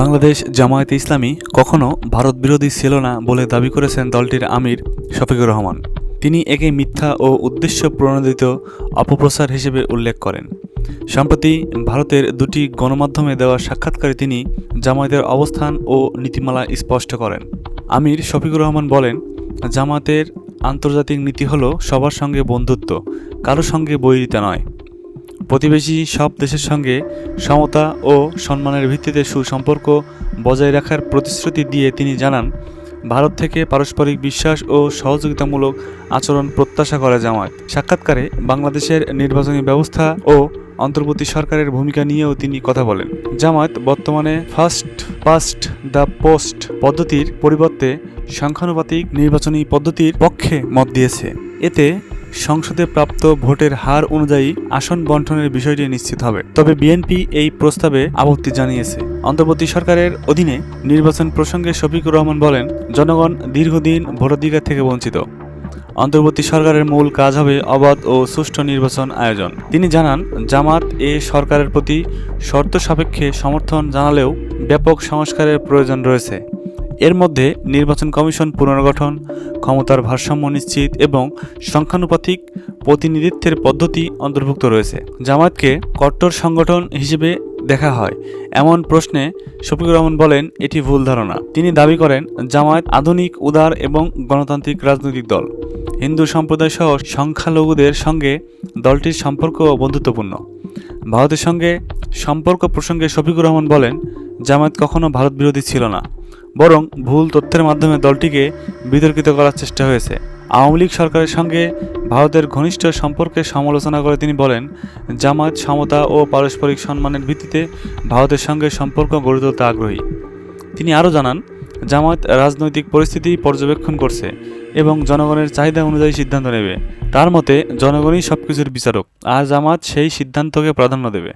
বাংলাদেশ জামায়াতে ইসলামী কখনো ভারত বিরোধী ছিল না বলে দাবি করেছেন দলটির আমির শফিকুর রহমান। তিনি একে মিথ্যা ও উদ্দেশ্য প্রণোদিত অপপ্রচার হিসেবে উল্লেখ করেন। সম্প্রতি ভারতের দুটি গণমাধ্যমে দেওয়া সাক্ষাৎকারে তিনি জামায়াতের অবস্থান ও নীতিমালা স্পষ্ট করেন। আমির শফিকুর রহমান বলেন, জামায়াতের আন্তর্জাতিক নীতি হলো সবার সঙ্গে বন্ধুত্ব, কারও সঙ্গে বৈরিতা নয়। প্রতিবেশী সব দেশের সঙ্গে সমতা ও সম্মানের ভিত্তিতে সুসম্পর্ক বজায় রাখার প্রতিশ্রুতি দিয়ে তিনি জানান, ভারত থেকে পারস্পরিক বিশ্বাস ও সহযোগিতামূলক আচরণ প্রত্যাশা করে জামায়াত। সাক্ষাৎকারে বাংলাদেশের নির্বাচনী ব্যবস্থা ও অন্তর্বর্তী সরকারের ভূমিকা নিয়েও তিনি কথা বলেন। জামায়াত বর্তমানে ফার্স্ট পাস্ট দ্য পোস্ট পদ্ধতির পরিবর্তে সংখ্যানুপাতিক নির্বাচনী পদ্ধতির পক্ষে মত দিয়েছে। এতে সংসদে প্রাপ্ত ভোটের হার অনুযায়ী আসন বন্টনের বিষয়টি নিশ্চিত হবে। তবে বিএনপি এই প্রস্তাবে আপত্তি জানিয়েছে। অন্তর্বর্তী সরকারের অধীনে নির্বাচন প্রসঙ্গে শফিকুর রহমান বলেন, জনগণ দীর্ঘদিন ভোটাধিকার থেকে বঞ্চিত। অন্তর্বর্তী সরকারের মূল কাজ হবে অবাধ ও সুষ্ঠু নির্বাচন আয়োজন। তিনি জানান, জামাত এ সরকারের প্রতি শর্ত সাপেক্ষে সমর্থন জানালেও ব্যাপক সংস্কারের প্রয়োজন রয়েছে। এর মধ্যে নির্বাচন কমিশন পুনর্গঠন, ক্ষমতার ভারসাম্য নিশ্চিত এবং সংখ্যানুপাতিক প্রতিনিধিত্বের পদ্ধতি অন্তর্ভুক্ত রয়েছে। জামায়াতকে কট্টর সংগঠন হিসেবে দেখা হয়। এমন প্রশ্নে শফিকুর রহমান বলেন, এটি ভুল ধারণা। তিনি দাবি করেন, জামায়াত আধুনিক, উদার এবং গণতান্ত্রিক রাজনৈতিক দল। হিন্দু সম্প্রদায় সহ সংখ্যালঘুদের সঙ্গে দলটির সম্পর্ক বন্ধুত্বপূর্ণ। ভারতের সঙ্গে সম্পর্ক প্রসঙ্গে শফিকুর রহমান বলেন, জামায়াত কখনো ভারত বিরোধী ছিল না। বরং ভুল তথ্যের মাধ্যমে দলটিকে বিতর্কিত করার চেষ্টা হয়েছে। আওয়ামী লীগ সরকারের সঙ্গে ভারতের ঘনিষ্ঠ সম্পর্কের সমালোচনা করে তিনি বলেন, জামায়াত সমতা ও পারস্পরিক সম্মানের ভিত্তিতে ভারতের সঙ্গে সম্পর্ক গড়ে তুলতে আগ্রহী। তিনি আরও জানান, জামায়াত রাজনৈতিক পরিস্থিতি পর্যবেক্ষণ করছে এবং জনগণের চাহিদা অনুযায়ী সিদ্ধান্ত নেবে। তার মতে, জনগণই সবকিছুর বিচারক, আর জামাত সেই সিদ্ধান্তকে প্রাধান্য দেবে।